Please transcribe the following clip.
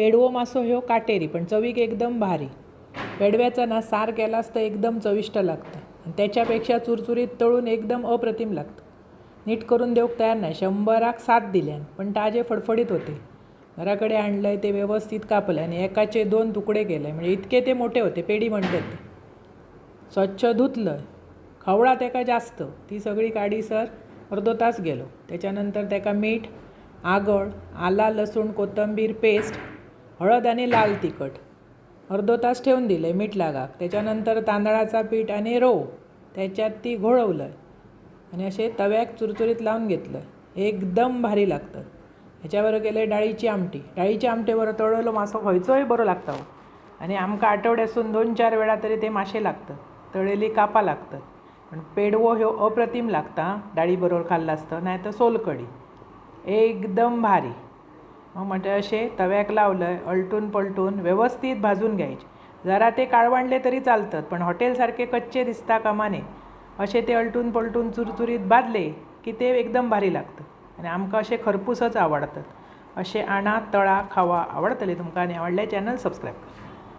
पेडवो मासो ह्यो काटेरी पण चवीक एकदम भारी. पेडव्याचा ना सार केलास तर एकदम चविष्ट लागतं. आणि त्याच्यापेक्षा चुरचुरीत तळून एकदम अप्रतिम लागतं. नीट करून देऊक तयार नाही. शंभराक सात दिल्यान पण ताजे फडफडीत होते. घराकडे आणलंय ते व्यवस्थित कापलं आणि एकाचे दोन तुकडे केले म्हणजे इतके ते मोठे होते पेडी म्हणतात ते. स्वच्छ धुतलं. खवळा त्याका जास्त. ती सगळी काडी सर अर्धो तास गेलो. त्याच्यानंतर त्याका मीठ आगळ आला लसूण कोथंबीर पेस्ट हळद आणि लाल तिखट. अर्धो तास ठेवून दिले मीठ लागाक त्याच्यानंतर तांदळाचा पीठ आणि रोव त्याच्यात ती घोळवलं आणि असे तव्याक चुरचुरीत लावून घेतलं एकदम भारी लागतं. ह्याच्याबरोबर केलं डाळीची आमटी. डाळीची आमटेवर तळलो मासो खंयचोय बरो लागता हो. आणि आमकां आठवड्यासून दोन चार वेळा तरी ते मासे लागतात तळेली कापा लागतं. पण पेडवो ह्यो अप्रतिम लागता. डाळी बरोबर खाल्ला असतं नाही तर सोलकडी एकदम भारी. मग म्हटलं म्हणजे असे तव्याक लावलं अलटून पलटून व्यवस्थित भाजून घ्यायचे. जरा ते काळवणले तरी चालतात पण हॉटेलसारखे कच्चे दिसता कामाने. असे ते अलटून पलटून चुरचुरीत भाजले की ते एकदम भारी लागतं. आणि आमकां असे खरपूसच आवडतात. असे आणा तळा खावा आवडतले तुमकां आणि आवडले चॅनल सबस्क्राईब करा.